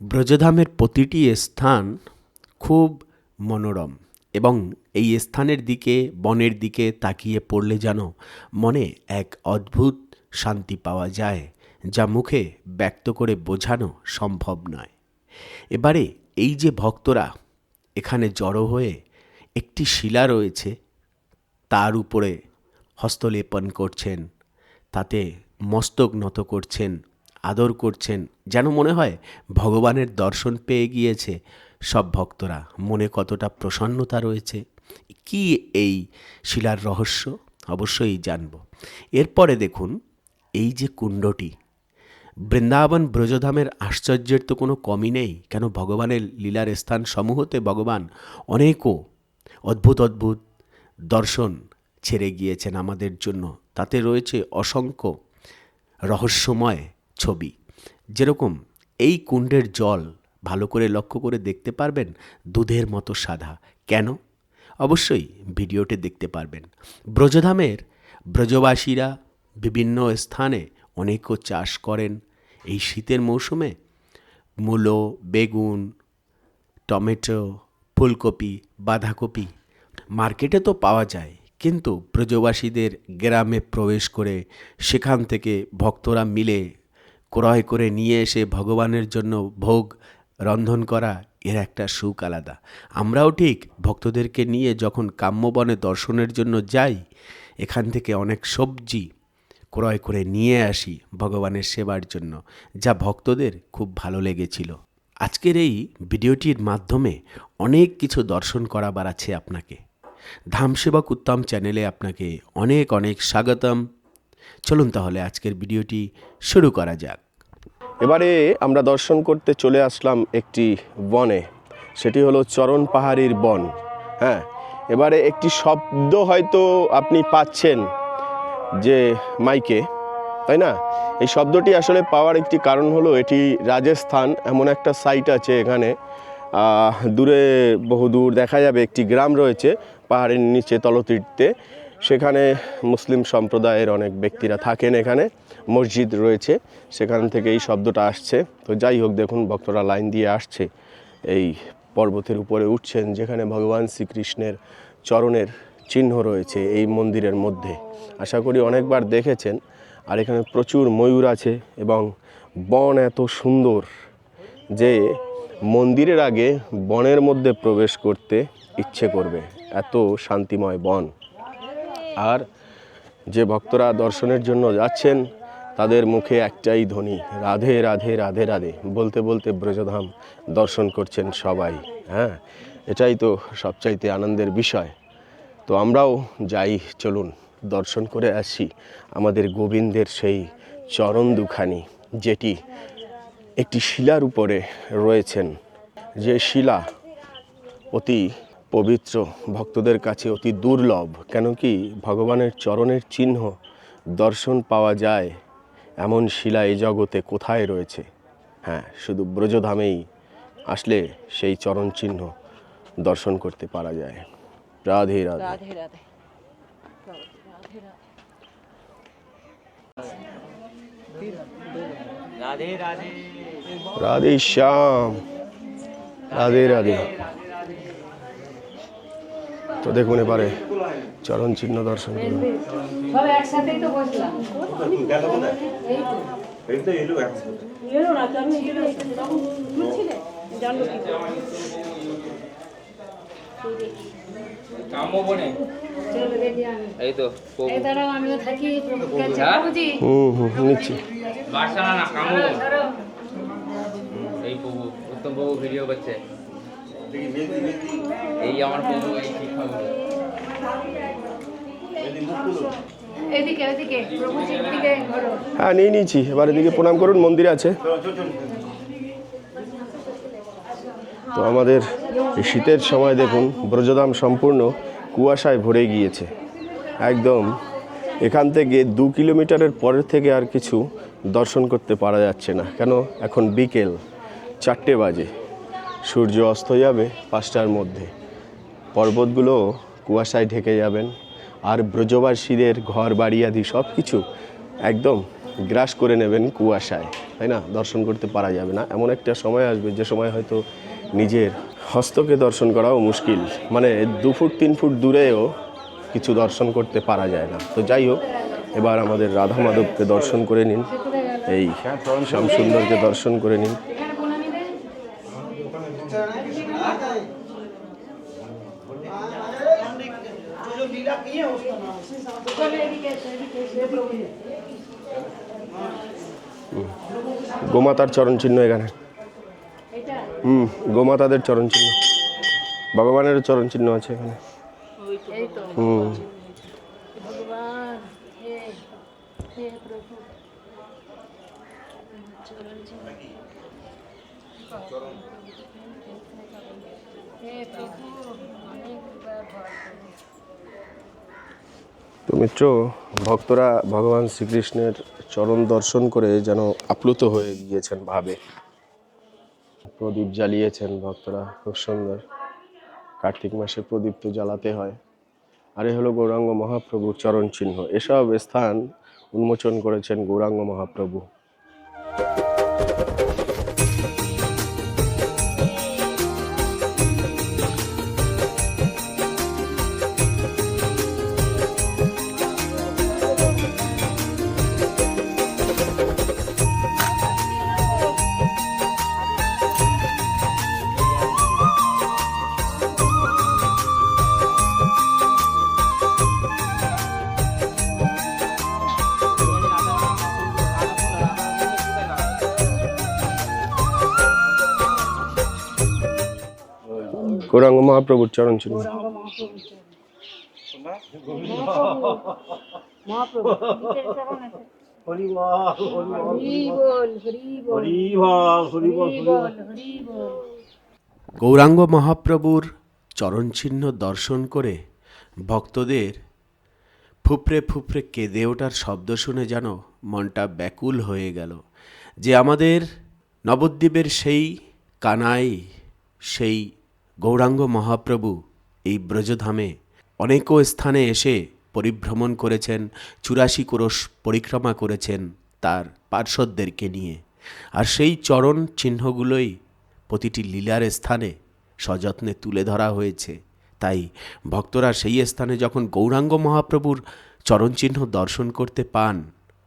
ব্রজধামের প্রতিটি স্থান খুব মনোরম এবং এই স্থানের দিকে, বনের দিকে তাকিয়ে পড়লে যেন মনে এক অদ্ভুত শান্তি পাওয়া যায়, যা মুখে ব্যক্ত করে বোঝানো সম্ভব নয়। এবারে এই যে ভক্তরা এখানে জড়ো হয়ে একটি শিলা রয়েছে, তার উপরে হস্তলেপন করছেন, তাতে মস্তক নত করছেন আদর করছেন। যেন মনে হয় ভগবানের দর্শন পেয়ে গিয়েছে সব ভক্তরা। মনে কতটা প্রসন্নতা রয়েছে। কি এই শিলার রহস্য? অবশ্যই জানব। এরপরে দেখুন, এই যে কুণ্ডটি। বৃন্দাবন ব্রজধামের আশ্চর্যের তো কোনো কমই নেই। কেন ভগবানের লীলার স্থান সমূহতে ভগবান অনেকও অদ্ভুত অদ্ভুত দর্শন ছেড়ে গিয়েছেন আমাদের জন্য। তাতে রয়েছে অসংখ্য রহস্যময় ছবি। যেরকম এই কুণ্ডের জল ভালো করে লক্ষ্য করে দেখতে পারবেন দুধের মতো সাদা। কেন? অবশ্যই ভিডিওতে দেখতে পারবেন। ব্রজধামের ব্রজবাসীরা বিভিন্ন স্থানে অনেকও চাষ করেন। এই শীতের মৌসুমে মূলো, বেগুন, টমেটো, ফুলকপি, বাঁধাকপি মার্কেটে তো পাওয়া যায়। কিন্তু ব্রজবাসীদের গ্রামে প্রবেশ করে সেখান থেকে ভক্তরা মিলে ক্রয় করে নিয়ে এসে ভগবানের জন্য ভোগ রন্ধন করা, এর একটা সুখ আলাদা। আমরাও ঠিক ভক্তদেরকে নিয়ে যখন কাম্যবনে দর্শনের জন্য যাই, এখান থেকে অনেক সবজি ক্রয় করে নিয়ে আসি ভগবানের সেবার জন্য, যা ভক্তদের খুব ভালো লেগেছিল। আজকের এই ভিডিওটির মাধ্যমে অনেক কিছু দর্শন করাবার আছে আপনাকে। ধামসেবক উত্তম চ্যানেলে আপনাকে অনেক অনেক স্বাগতম। চলুন তাহলে আজকের ভিডিওটি শুরু করা যাক। এবারে আমরা দর্শন করতে চলে আসলাম একটি বনে। সেটি হলো চরণ পাহাড়ির বন। হ্যাঁ এবারে একটি শব্দ হয়তো আপনি পাচ্ছেন যে মাইকে, তাই না? এই শব্দটি আসলে পাওয়ার একটি কারণ হলো এটি রাজস্থান, এমন একটা সাইট আছে এখানে। দূরে, বহুদূর দেখা যাবে, একটি গ্রাম রয়েছে পাহাড়ের নিচে তলতীর্থে সেখানে মুসলিম সম্প্রদায়ের অনেক ব্যক্তিরা থাকেন এখানে। মসজিদ রয়েছে, সেখান থেকে এই শব্দটা আসছে। তো যাই হোক, দেখুন, ভক্তরা লাইন দিয়ে আসছে। এই পর্বতের উপরে উঠছেন, যেখানে ভগবান শ্রীকৃষ্ণের চরণের চিহ্ন রয়েছে এই মন্দিরের মধ্যে। আশা করি অনেকবার দেখেছেন, আর এখানে প্রচুর ময়ূর আছে এবং বন এত সুন্দর যে মন্দিরের আগে বনের মধ্যে প্রবেশ করতে ইচ্ছে করবে। এত শান্তিময় বন। আর যে ভক্তরা দর্শনের জন্য যাচ্ছেন, তাদের মুখে একটাই ধ্বনি, রাধে রাধে রাধে রাধে। বলতে বলতে ব্রজধাম দর্শন করছেন সবাই হ্যাঁ? এটাই তো সবচাইতে আনন্দের বিষয়। তো আমরাও যাই, চলুন, দর্শন করে আসি আমাদের গোবিন্দের সেই চরণ দুখানি, যেটি একটি শিলার উপরে রয়েছেন। যে শিলা অতি পবিত্র ভক্তদের কাছে অতি দুর্লভ। কেন কি ভগবানের চরণের চিহ্ন দর্শন পাওয়া যায় এমন শিলা এই জগতে কোথায় রয়েছে? হ্যাঁ শুধু ব্রজধামেই আসলে সেই চরণ চিহ্ন দর্শন করতে পারা যায়। রাধে রাধে। রাধে রাধে। শ্যাম। রাধে রাধে। তো দেখুন এবারে চরণ চিহ্ন দর্শন করুন। নিচ্ছি। এই প্রভু উত্তম প্রভু ভিডিও করছে। এই আমার প্রভু এই শিক্ষাগুলো এদিকে এদিকে প্রভুজি এদিকে ধরো হ্যাঁ নিয়ে নিয়েছি। এবার এদিকে প্রণাম করুন মন্দিরে আছে। তো আমাদের শীতের সময় দেখুন ব্রজধাম সম্পূর্ণ কুয়াশায় ভরে গিয়েছে। একদম এখান থেকে দু কিলোমিটারের পরের থেকে আর কিছু দর্শন করতে পারা যাচ্ছে না। কেন? এখন বিকেল চারটে বাজে। সূর্য অস্ত যাবে পাঁচটার মধ্যে। পর্বতগুলো কুয়াশায় ঢেকে যাবেন, আর ব্রজবাসীদের ঘর, বাড়ি আদি সব কিছু একদম গ্রাস করে নেবেন কুয়াশায়। তাই না? দর্শন করতে পারা যাবে না। এমন একটা সময় আসবে, যে সময় হয়তো নিজের হস্তকে দর্শন করাও মুশকিল। মানে দু ফুট তিন ফুট দূরেও কিছু দর্শন করতে পারা যায় না। তো যাই হোক, এবার আমাদের রাধা মাধবকে দর্শন করে নিন। এই শ্যাম সুন্দরকে দর্শন করে নিন। গোমাতার চরণ চিহ্ন এখানে। হুম, গোমাতাদের চরণ চিহ্ন ভগবানের চরণ চিহ্ন আছে এখানে। হুম। তো মিত্র, ভক্তরা ভগবান শ্রীকৃষ্ণের চরণ দর্শন করে যেন আপ্লুত হয়ে গিয়েছেন ভাবে। প্রদীপ জ্বালিয়েছেন ভক্তরা, খুব সুন্দর। কার্তিক মাসে প্রদীপ তো জ্বালাতে হয়। আর এ হলো গৌরাঙ্গ মহাপ্রভুর চরণ চিহ্ন। এসব স্থান উন্মোচন করেছেন গৌরাঙ্গ মহাপ্রভু। হরি বল হরি বল। গৌরাঙ্গ মহাপ্রভুর চরণচিহ্ন দর্শন করে ভক্তদের ফুপড়ে ফুপড়ে কেঁদে ওঠার শব্দ শুনে যেন মনটা ব্যাকুল হয়ে গেল যে আমাদের নবদ্বীপের সেই কানাই সেই গৌরাঙ্গ মহাপ্রভু এই ব্রজধামে অনেকও স্থানে এসে পরিভ্রমণ করেছেন, চুরাশি কোরস পরিক্রমা করেছেন তার পার্শ্বদেরকে নিয়ে। আর সেই চরণ চিহ্নগুলোই প্রতিটি লীলার স্থানে সযত্নে তুলে ধরা হয়েছে। তাই ভক্তরা সেই স্থানে যখন গৌরাঙ্গ মহাপ্রভুর চরণচিহ্ন দর্শন করতে পান,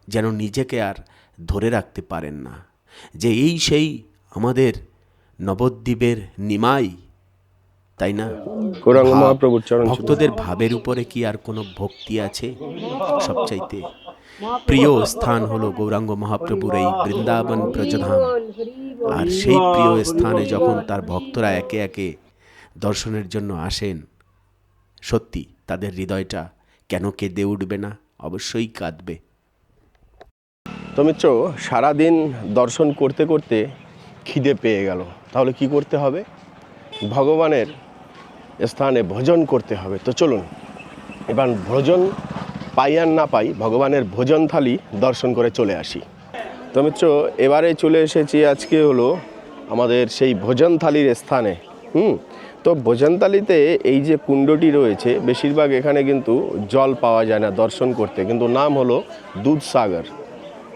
যেন নিজেকে আর ধরে রাখতে পারেন না। যে এই সেই আমাদের নবদ্বীপের নিমাই তাই না? গৌরাঙ্গ মহাপ্রভুর চরণ ভক্তদের ভাবের উপরে কি আর কোনো ভক্তি আছে? সবচাইতে প্রিয় স্থান হলো গৌরাঙ্গ মহাপ্রভুর এই বৃন্দাবন ব্রজধাম আর সেই প্রিয় স্থানে যখন তার ভক্তরা একে একে দর্শনের জন্য আসেন সত্যি তাদের হৃদয়টা কেন কেঁদে উঠবে না? অবশ্যই কাঁদবে। তো মিত্র সারাদিন দর্শন করতে করতে খিদে পেয়ে গেল। তাহলে কি করতে হবে? ভগবানের স্থানে ভোজন করতে হবে। তো চলুন, এবার ভোজন পাই আর না পাই, ভগবানের ভোজন থালি দর্শন করে চলে আসি। তো মিত্র, এবারে চলে এসেছি আজকে হলো আমাদের সেই ভোজন থালির স্থানে। হুম, তো ভোজন থালিতে এই যে কুণ্ডটি রয়েছে, বেশিরভাগ এখানে কিন্তু জল পাওয়া যায় না দর্শন করতে, কিন্তু নাম হলো দুধসাগর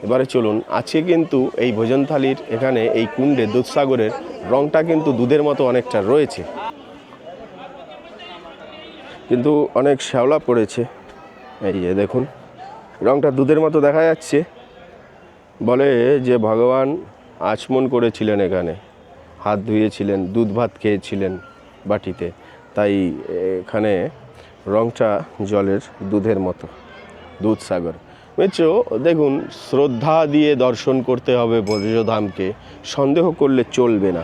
এবারে চলুন, আজকে কিন্তু এই ভোজন থালির এখানে এই কুণ্ডে দুধসাগরের রংটা কিন্তু দুধের মতো অনেকটা রয়েছে। কিন্তু অনেক শ্যাওলা পড়েছে। এই যে দেখুন, রংটা দুধের মতো দেখা যাচ্ছে। বলে যে ভগবান আচমন করেছিলেন এখানে, হাত ধুয়েছিলেন, দুধ ভাত খেয়েছিলেন বাটিতে, তাই এখানে রংটা জলের দুধের মতো দুধসাগর মিত্র, দেখুন, শ্রদ্ধা দিয়ে দর্শন করতে হবে ব্রজধামকে, সন্দেহ করলে চলবে না।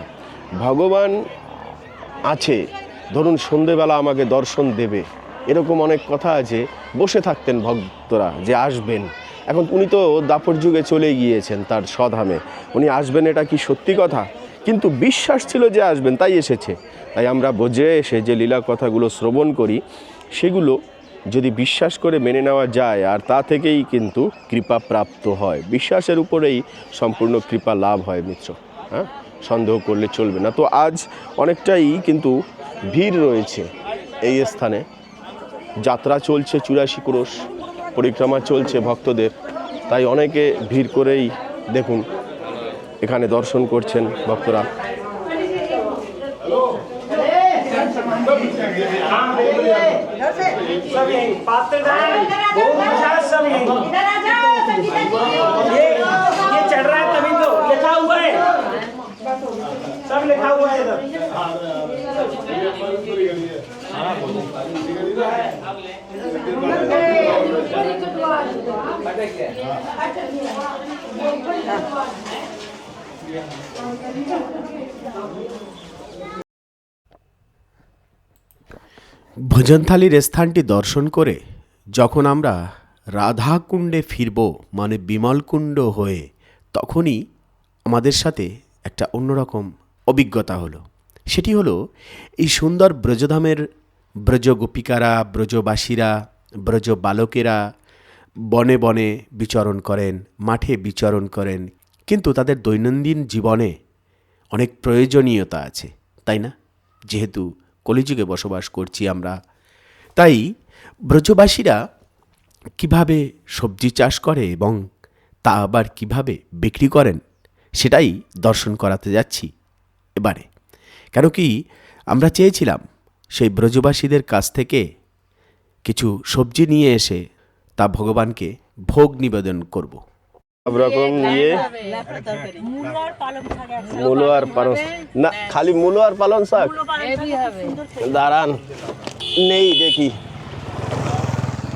ভগবান আছে। ধরুন সন্ধেবেলা আমাকে দর্শন দেবে। এরকম অনেক কথা আছে, বসে থাকতেন ভক্তরা যে আসবেন। এখন উনি তো দাপর যুগে চলে গিয়েছেন তার স্বধামে উনি আসবেন এটা কি সত্যি কথা? কিন্তু বিশ্বাস ছিল যে আসবেন, তাই এসেছে। তাই আমরা বোঝে এসে যে লীলা কথাগুলো শ্রবণ করি, সেগুলো যদি বিশ্বাস করে মেনে নেওয়া যায়, আর তা থেকেই কিন্তু কৃপা প্রাপ্ত হয়। বিশ্বাসের উপরেই সম্পূর্ণ কৃপা লাভ হয়, মিত্র। হ্যাঁ? সন্দেহ করলে চলবে না। তো আজ অনেকটাই কিন্তু ভিড় রয়েছে এই স্থানে যাত্রা চলছে চুরাশি ক্রোশ পরিক্রমা চলছে ভক্তদের তাই অনেকে ভিড় করেই দেখুন এখানে দর্শন করছেন ভক্তরা सब यही पात्रदान बहुत अच्छा सब यही सब लिखा हुआ है इधर ভোজনথালির স্থানটি দর্শন করে যখন আমরা রাধাকুণ্ডে ফিরব মানে বিমলকুণ্ড হয়ে তখনই আমাদের সাথে একটা অন্যরকম অভিজ্ঞতা হলো। সেটি হলো, এই সুন্দর ব্রজধামের ব্রজ গোপিকারা ব্রজবাসীরা ব্রজ বালকেরা বনে বনে বিচরণ করেন, মাঠে বিচরণ করেন। কিন্তু তাদের দৈনন্দিন জীবনে অনেক প্রয়োজনীয়তা আছে, তাই না? যেহেতু কলিযুগে বসবাস করছি আমরা। তাই ব্রজবাসীরা কীভাবে সবজি চাষ করে এবং তা আবার কীভাবে বিক্রি করেন, সেটাই দর্শন করাতে যাচ্ছি। এবারে। কেন কি আমরা চেয়েছিলাম সেই ব্রজবাসীদের কাছ থেকে কিছু সবজি নিয়ে এসে তা ভগবানকে ভোগ নিবেদন করব। সব রকম নিয়ে মূলো আর পালন না, খালি মূলো আর পালন শাক? দাঁড়ান, নেই দেখি।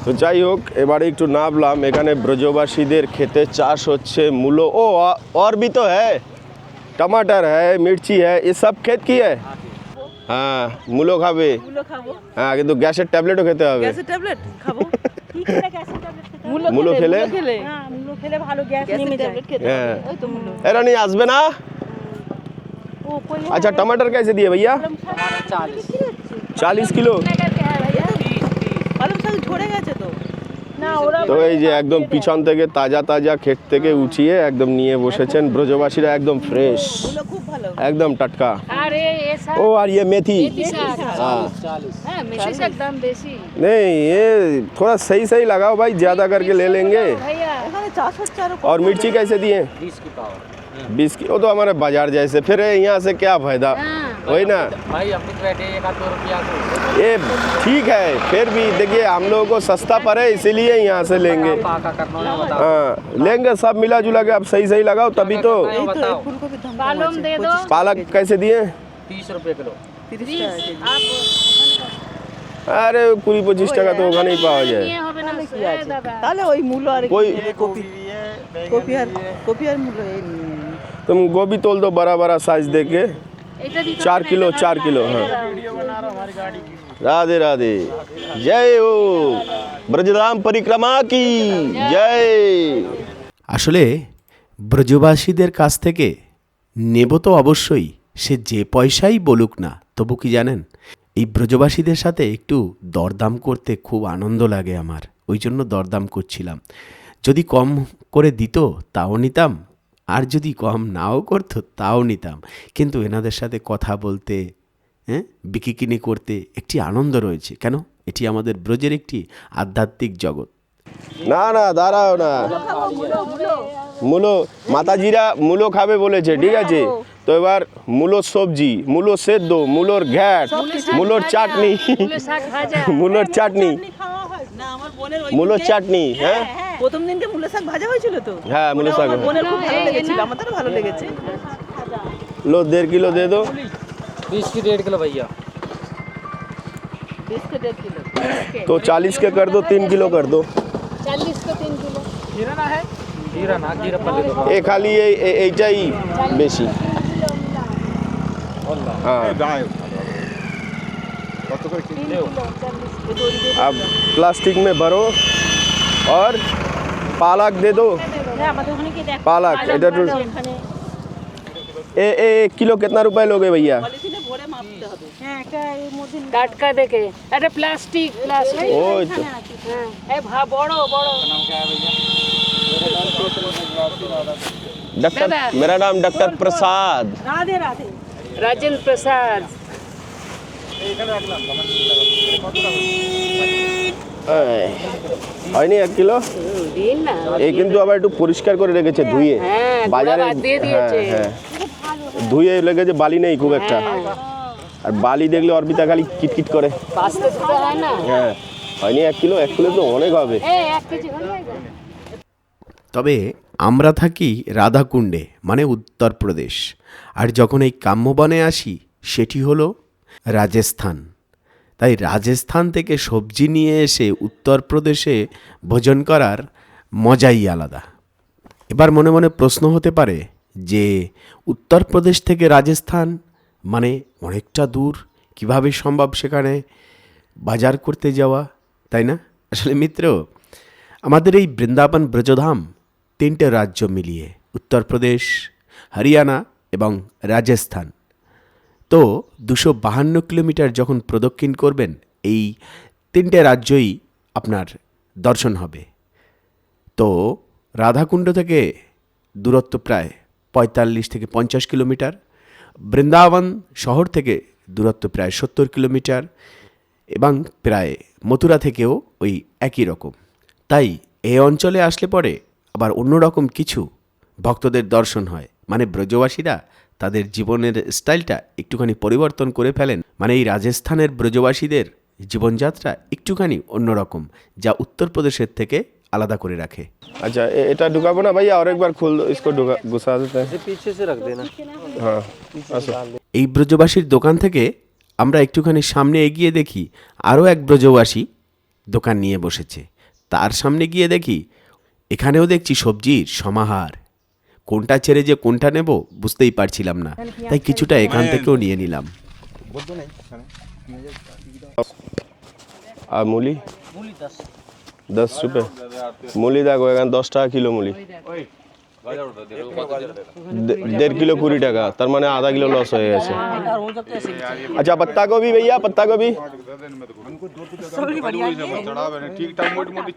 তো যাই হোক, এবারে একটু নাবলাম এখানে ব্রজবাসীদের খেতে চাষ হচ্ছে মূল। ও অর্বিত হ্যাঁ? टमाटर है मिर्ची है ये सब खेत की है হ্যাঁ মূলো খাবে মুলো খাবো হ্যাঁ কিন্তু গ্যাসের ট্যাবলেটও খেতে হবে গ্যাসের ট্যাবলেট খাবো কি খেলে গ্যাসের ট্যাবলেট খেতে হবে? মুলো মুলো খেলে খেলে হ্যাঁ মুলো খেলে ভালো গ্যাস গ্যাসের নেমে যায় ট্যাবলেট খেতে হ্যাঁ। হবে ওই তো মুলো এরা नहीं আসবে না ও কই अच्छा टमाटर कैसे दिए भैया चालीस किलो পালং শাক ঝরে গেছে তো না ওরা তো এই যে একদম পিছন থেকে তাজা তাজা ক্ষেত থেকে উঠিয়ে একদম নিয়ে বসেছেন ব্রজবাসীরা একদম ফ্রেশ মুলো খুব ভালো एकदम टटका अरे ये सब ओ और ये मेथी हाँ है मेथी से दाम बेसी नहीं ये थोड़ा सही सही लगाओ भाई ज़्यादा करके ले लेंगे भैया এখানে চাষ হচ্ছে আরো और मिर्ची कैसे दिए बीस की वो तो हमारे बाजार जैसे फिर यहाँ से क्या फायदा वही ना भाई अपनी बैठे एक आध दो रुपया को ये ठीक है फिर भी देखिए हम लोगों को सस्ता पड़े इसीलिए यहाँ से लेंगे पाका करना है बताओ हाँ लेंगे सब मिला जुला के आप सही सही लगाओ तभी तो এই তো बताओ ফুলকপির দাম কম बालूम আছে दे दो पालक कैसे दिए तीस रुपए किलो তিরিশ টাকা কেজি আরে কুড়ি পঁচিশ টাকা তো ওখানেই পাওয়া যায় ये হবে না কি আছে? দাদা তাহলে ওই মূলো আর कोई কপি কপি আর কপি আর মূলো এই নিয়ে নিন। तुम गोभी तोल दो बड़ा চার কিলো চার কিলো হ্যাঁ। রাধে রাধে। জয় ও। ব্রজরাম পরিক্রমা কি? জয়। আসলে ব্রজবাসীদের কাছ থেকে নেব তো অবশ্যই সে যে পয়সাই বলুক না তবু কি জানেন? এই ব্রজবাসীদের সাথে একটু দরদাম করতে খুব আনন্দ লাগে আমার ওই জন্য দরদাম করছিলাম। যদি কম করে দিত তাও নিতাম আর যদি কম নাও করতো তাও নিতাম। কিন্তু এনাদের সাথে কথা বলতে হ্যাঁ বিকিকিনি করতে একটি আনন্দ রয়েছে। কেন? এটি আমাদের ব্রজের একটি আধ্যাত্মিক জগৎ। না না দাঁড়াও না। মূলো মাতাজিরা মূলো খাবে বলেছে ঠিক আছে? তো এবার মূলো সবজি মূলো সেদ্ধ মূলোর ঘ্যাট মূলোর চাটনি। মূলোর চাটনি। না আমার বোনের ওই মূলোর চাটনি হ্যাঁ প্রথম দিনকে মূলো শাক ভাজা হয়েছিল তো হ্যাঁ মূলো শাক আমার বোনের খুব ভালো লেগেছিল আমাদেরও ভালো লেগেছে लो डेढ़ किलो दे दो बीस की डेढ़ किलो भैया बीस के डेढ़ किलो तो चालीस के कर दो तीन किलो कर दो चालीस को तीन किलो जीरा ना है जीरा ना जीरा पल्ले दो এ খালি এই এই- এইটাই বেশি হ্যাঁ अब प्लास्टिक में भरो और पालक दे दो হ্যাঁ, আমাদের ওখানে কি দেখ पालक এটা একটু এখানে ए ए एक किलो कितना रुपए लोगे भैया পলিথিনে ভরে মাপতে হবে হ্যাঁ একটা এর মধ্যে টাটকা দেখে এটা প্লাস্টিক প্লাস্টিক ওই তো হ্যাঁ এই ভা বড় বড় डॉक्टर दादा। मेरा नाम डॉक्टर प्रसाद রাধে রাধে राजेंद्र प्रसाद এই, হয়নি এক কিলো? এই কিন্তু আবার একটু পরিষ্কার করে রেখেছে ধুয়ে। হ্যাঁ, বাজারে। হ্যাঁ হ্যাঁ। ধুয়ে লেগেছে বালি নেই খুব একটা। আর বালি দেখলে অর্পিতা খালি কিটকিট করে। হ্যাঁ হয়নি এক কিলো এক কিলো তো অনেক হবে। তবে আমরা থাকি রাধাকুণ্ডে মানে উত্তরপ্রদেশ। আর যখন এই কাম্যবনে আসি সেটি হলো রাজস্থান। তাই রাজস্থান থেকে সবজি নিয়ে এসে উত্তরপ্রদেশে ভোজন করার মজাই আলাদা। এবার মনে মনে প্রশ্ন হতে পারে যে, উত্তরপ্রদেশ থেকে রাজস্থান মানে অনেকটা দূর, কীভাবে সম্ভব সেখানে বাজার করতে যাওয়া, তাই না? আসলে মিত্র, আমাদের এই বৃন্দাবন ব্রজধাম তিনটে রাজ্য মিলিয়ে, উত্তরপ্রদেশ, হরিয়ানা এবং রাজস্থান। তো দুশো বাহান্ন কিলোমিটার যখন প্রদক্ষিণ করবেন, এই তিনটে রাজ্যই আপনার দর্শন হবে। তো রাধাকুণ্ড থেকে দূরত্ব প্রায় পঁয়তাল্লিশ থেকে পঞ্চাশ কিলোমিটার, বৃন্দাবন শহর থেকে দূরত্ব প্রায় সত্তর কিলোমিটার এবং প্রায় মথুরা থেকেও ওই একই রকম। তাই এ অঞ্চলে আসলে পরে আবার অন্যরকম কিছু ভক্তদের দর্শন হয়। মানে ব্রজবাসীরা তাদের জীবনের স্টাইলটা একটুখানি পরিবর্তন করে ফেলেন মানে এই রাজস্থানের ব্রজবাসীদের জীবনযাত্রা একটুখানি অন্যরকম যা উত্তরপ্রদেশের থেকে আলাদা করে রাখে अच्छा ए- এটা ঢুকাবো না ভাইয়া और एक बार खोल दो इसको ढुका घुसा देते हैं पीछे से रख देना हाँ আসো এই ব্রজবাসীর দোকান থেকে আমরা একটুখানি সামনে এগিয়ে দেখি আরও এক ব্রজবাসী দোকান নিয়ে বসেছে তার সামনে গিয়ে দেখি এখানেও দেখছি সবজির সমাহার কোনটা ছেড়ে যে কোনটা নেব বুঝতেই পারছিলাম না তাই কিছুটা এখান থেকেও নিয়ে নিলাম আর মুলি দশ রুপে মুলি দেখো এখানে দশ টাকা কিলো মুলি দে- দেড় কিলো কুড়ি টাকা তার মানে আধা কিলো লস হয়ে গেছে আচ্ছা पत्ता गोभी भैया पत्ता गोभी ठीक ठाक मोटी मोटी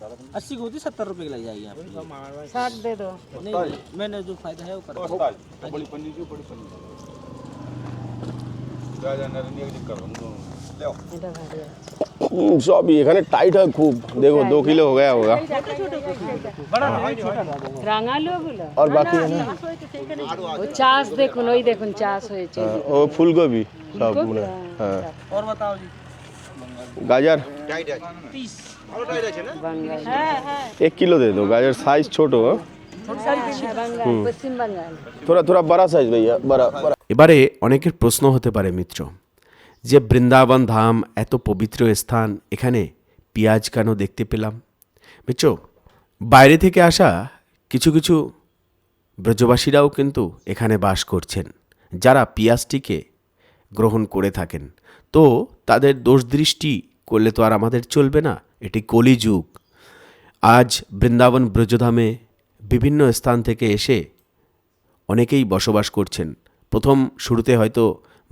अस्सी की होती सत्तर रुपए की लग जाएगी आपकी साठ दे दो नहीं नहीं, मैंने जो फायदा है वो कर दूंगा। बड़ी पन्नी की बड़ी पन्नी गाजर नारंगी का कर दूं ले आओ এটা ভালো আছে। हम्म, सब ही এখানে টাইট है खूब देखो दो किलो हो गया होगा রাঙালো গুলো और बाकी है ना ও চাষ দেখুন ওই দেখুন চাষ হয়েছে हाँ, वो फूल गोभी सब पूरा हाँ और बताओ जी गाजर বাঙ্গাল एक किलो दे दो गाजर साइज छोटो है হ্যাঁ, বাঙ্গাল পশ্চিম বাঙ্গাল थोड़ा थोड़ा बड़ा साइज भैया बड़ा बड़ा এবারে অনেকের প্রশ্ন হতে পারে মিত্র যে বৃন্দাবন ধাম এত পবিত্র স্থান এখানে পেঁয়াজ কেন দেখতে পেলাম মিত্র বাইরে থেকে আসা কিছু কিছু ব্রজবাসীরাও কিন্তু এখানে বাস করছেন যারা পেঁয়াজটিকে গ্রহণ করে থাকেন তো তাদের দোষ দৃষ্টি করলে তো আর আমাদের চলবে না এটি কলিযুগ আজ বৃন্দাবন ব্রজধামে বিভিন্ন স্থান থেকে এসে অনেকেই বসবাস করছেন। প্রথম শুরুতে হয়তো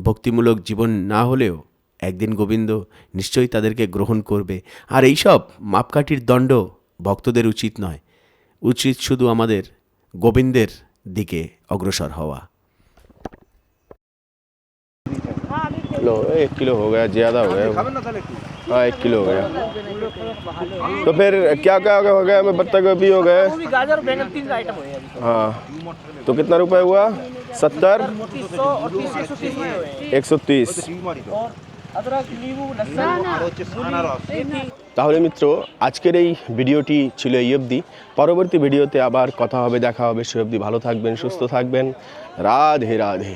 ভক্তিমূলক জীবন না হলেও একদিন গোবিন্দ নিশ্চয়ই তাদেরকে গ্রহণ করবে। আর এইসব মাপকাঠির দণ্ড ভক্তদের উচিত নয়। উচিত শুধু আমাদের গোবিন্দের দিকে অগ্রসর হওয়া। হ্যালো এক কিলো হয়ে গেছে জ্যাদা হয়ে গেছে। हाँ एक किलो हो गया तो फिर क्या क्या हो गया हमें पत्ता गोभी हो गए गोभी गाजर और बैंगन तीन आइटम हो अभी हाँ तो कितना रुपए हुआ सत्तर तीस सौ और तीस एक सौ तीस में हुए एक सौ तीस और अदरक नींबू लहसुन তাহলে মিত্র আজকের এই ভিডিওটি ছিল এই অবধি পরবর্তী ভিডিওতে আবার কথা হবে দেখা হবে সে অবধি ভালো থাকবেন সুস্থ থাকবেন রাধে রাধে